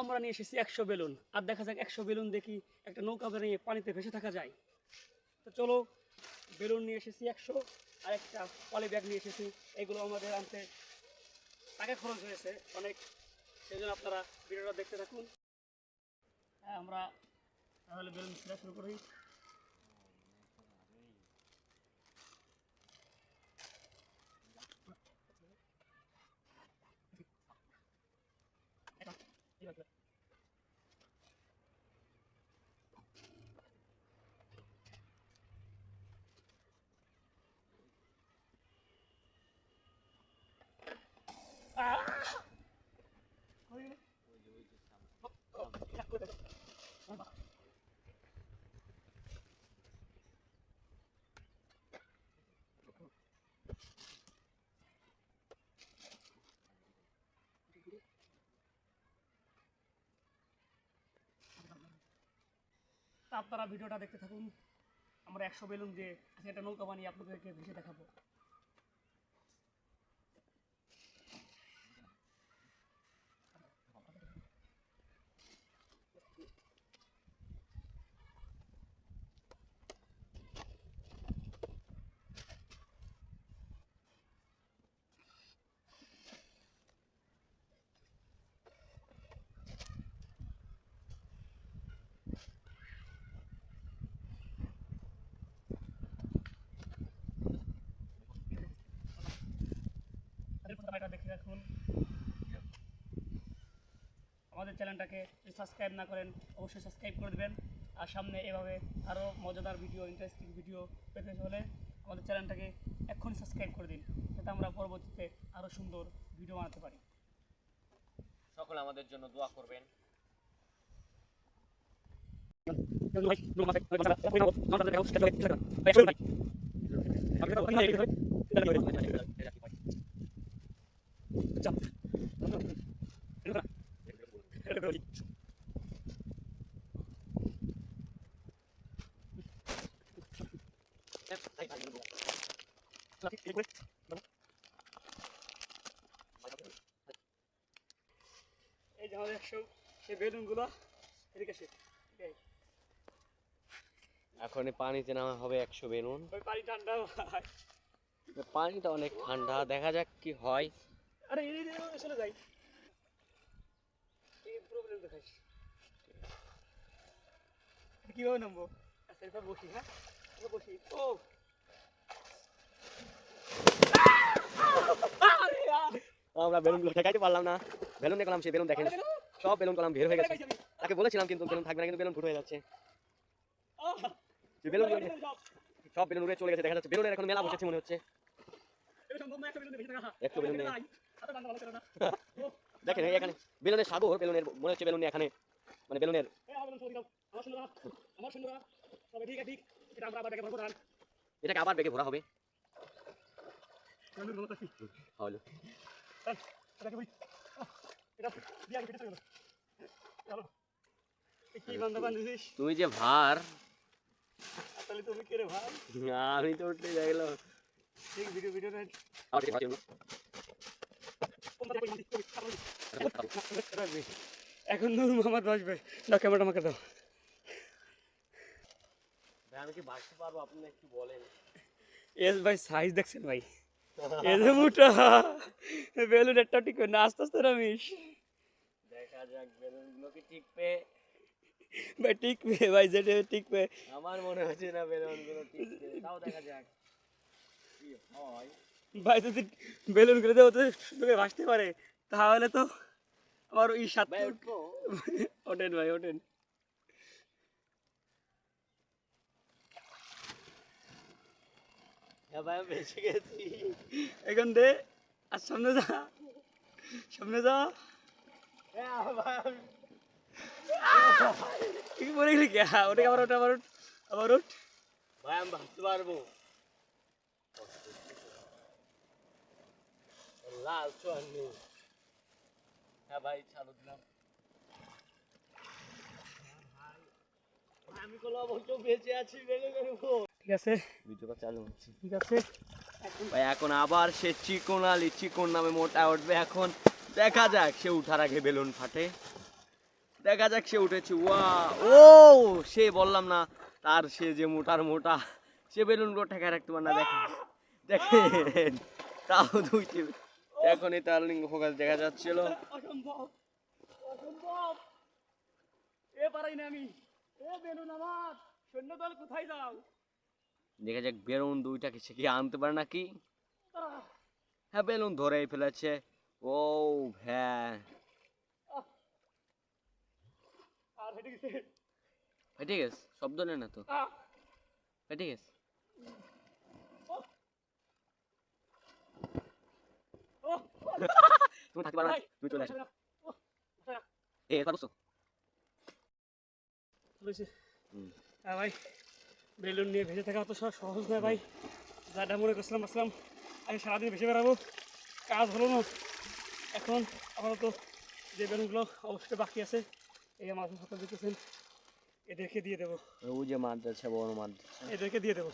আমরা নিয়ে এসেছি একশো বেলুন। আর দেখা যাক একশো বেলুন দেখি একটা নৌকা নিয়ে পানিতে ভেসে থাকা যায়। তো চলো, বেলুন নিয়ে এসেছি একশো, আর একটা পলি ব্যাগ নিয়ে এসেছি। এগুলো আমাদের আনতে টাকা খরচ হয়েছে অনেক। সেই জন্য আপনারা ভিডিওটা দেখতে থাকুন। হ্যাঁ আমরা তাহলে বেলুন খেলা শুরু করি তা আপনারা ভিডিওটা দেখতে থাকুন। আমরা একশো বেলুন দিয়ে একটা নৌকা বানিয়ে আপনাদেরকে ভেসে দেখাবো। তাদের দেখে রাখুন। আমাদের চ্যানেলটাকে যদি সাবস্ক্রাইব না করেন অবশ্যই সাবস্ক্রাইব করে দেবেন। আর সামনে এভাবে আরও মজাদার ভিডিও ইন্টারেস্টিং ভিডিও পেতে হলে আমাদের চ্যানেলটাকে এক্ষুনি সাবস্ক্রাইব করে দিন যাতে আমরা পরবর্তীতে আরও সুন্দর ভিডিও বানাতে পারি। সকলে আমাদের জন্য দোয়া করবেন। এই যে আমাদের একশো সেই বেলুনগুলো এদিকে আসে। এখন এই পানিতে নামা হবে একশো বেলুন। ওই পানি ঠান্ডা পানিটা অনেক ঠান্ডা। দেখা যাক কি হয়। আরে এই চলে যাই। এই প্রবলেম দেখাই কীভাবে নামবো? আচ্ছা এবার বসি হ্যাঁ? বসি। ও! আমরা বেলুনগুলো ঠেকাইতে পারলাম না। বেলুন দেখলাম সে বেলুন দেখেন। সব বেলুন কলাম বের হয়ে গেছে। তাকে বলেছিলাম কিন্তু বেলুন থাকবে না কিন্তু বেলুন ফুট হয়ে যাচ্ছে। বেলুন সব বেলুন উড়ে চলে গেছে দেখা যাচ্ছে। বেলুনের এখন মেলা বসেছে মনে হচ্ছে। একশো বেলুন নিয়ে। দেখেন এখানে বেলুনের সাগর বেলুনের মনে হচ্ছে বেলুন এখানে মানে বেলুনের এটাকে আবার বেগে ভরা হবে। হলো। তুই যে ভার। তুমি আমি তো উঠতে ঠিক ভিডিও ভিডিও এখন নূর মোহাম্মদ বসবে। দাও ক্যামেরাটা আমাকে দাও। আমি কি বাঁচতে পারব? আপনি একটু বলেন। এস ভাই সাইজ দেখছেন ভাই? এসে মোটা। বেলুন একটা ঠিক না আস্তে আস্তে নামিস। দেখা যাক বেলুনগুলো কি টিকবে? ভাই টিকবে ভাই যেটা টিকবে। আমার মনে হচ্ছে না বেলুনগুলো টিকবে। তাও দেখা যাক। কি হয়। ভাই যদি বেলুন করে দেবো তো ভাসতে পারে। তাহলে তো আমার ওই সাত ওঠেন ভাই ওঠেন। হ্যাঁ বেঁচে দে আর সামনে যা। সামনে যা। হ্যাঁ কি পড়ে গেলি কে? ওটা আবার ওটা আবার আবার উঠ ভাই আমি ভাবতে পারব। লাল চুয়ান্নি হ্যাঁ ভাই চালু দিলাম আমি কোনো অবশ্য বেঁচে আছি ঠিক আছে। ভিডিওটা চালু হচ্ছে ঠিক আছে। ভাই এখন আবার সে চিকন আলি চিকন নামে মোটা উঠবে এখন। দেখা যাক সে উঠার আগে বেলুন ফাটে। দেখা যাক সে উঠেছে। ওয়া ও সে বললাম না তার সে যে মোটার মোটা সে বেলুনগুলো ঠেকায় রাখতে পারে না দেখেন। দেখেন। তাও দুইটি এখন এই তার লিঙ্গ ফোকাস দেখা যাচ্ছিল। অসম্ভব অসম্ভব। এ পারাই না আমি। এ বেলুন আমার সৈন্যদল কোথায় যাও? দেখা যাক দুইটাকে সে কি আনতে পারে নাকি? হ্যাঁ বেলুন ধরেই ফেলেছে। ও হ্যাঁ। আর হেঁটে গেছে। গেছে শব্দ নেই না তো। ফেটে গেছে ও, তুমি থাকতে পারো না তুমি চলে আসো এ। হুম। হ্যাঁ ভাই বেলুন নিয়ে ভেসে থাকা অত সহজ নয় ভাই। যাটা মনে করছিলাম আসলাম আমি সারাদিন ভেসে বেড়াবো কাজ হলো না। এখন আপাতত যে বেলুনগুলো অবশ্যই বাকি আছে এই আমার হাতে এদেরকে দিয়ে দেবো। ওই যে মাছ যাচ্ছে বড় মাছ এদেরকে দিয়ে দেবো।